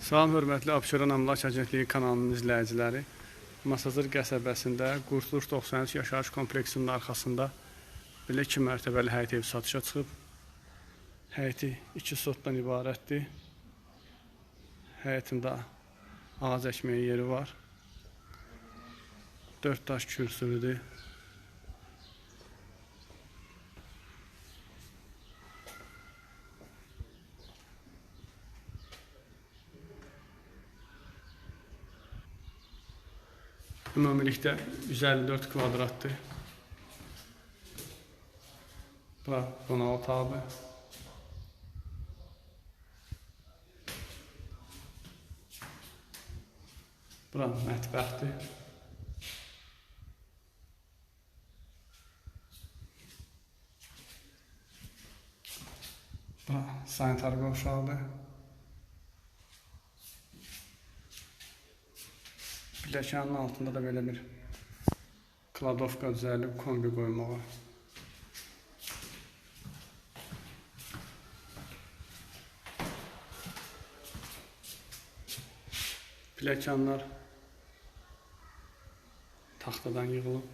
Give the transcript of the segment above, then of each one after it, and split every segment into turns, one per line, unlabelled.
Salam hörmətli Abşeron Əmlak Agentliyi kanalının izləyiciləri. Masazır qəsəbəsində Qurtuluş 93 yaşayış kompleksinin arxasında belə 2 mərtəbəli həyət evi satışa çıxıb. Həyəti 2 sotdan ibarətdir. Həyətində ağac əkməyə yeri var. 4 daş kürsülüdür. Ümumilikdə 154 kvadratdır. Bura qonaq otağıdır. Bura mətbəxdir. Bura sanitar qovşağıdır. Pilləkənin altında da belə bir kladovka düzəlib kombi qoymağa. Pilləkənlər taxtadan yığılıb.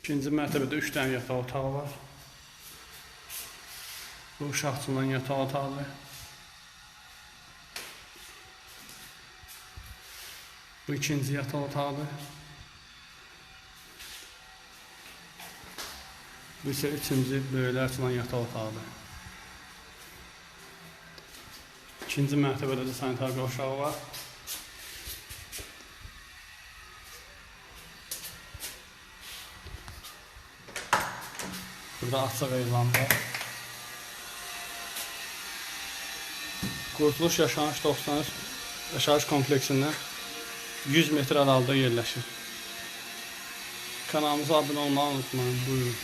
İkinci mərtəbədə 3 dənə yataq otağı var. Bu uşaqçının yataq otağıdır. Bu ikinci yataq otağıdır. Bu isə üçüncü böyüklər açılan yataq otağıdır. İkinci mərtəbədə də sanitar qovşağı var. Burada açıq elan var. Qurtuluş Yaşayış 93 yaşayış kompleksindən 100 metr aralıda yerləşir. Kanalımıza abunə olmağı unutmayın. Buyurun.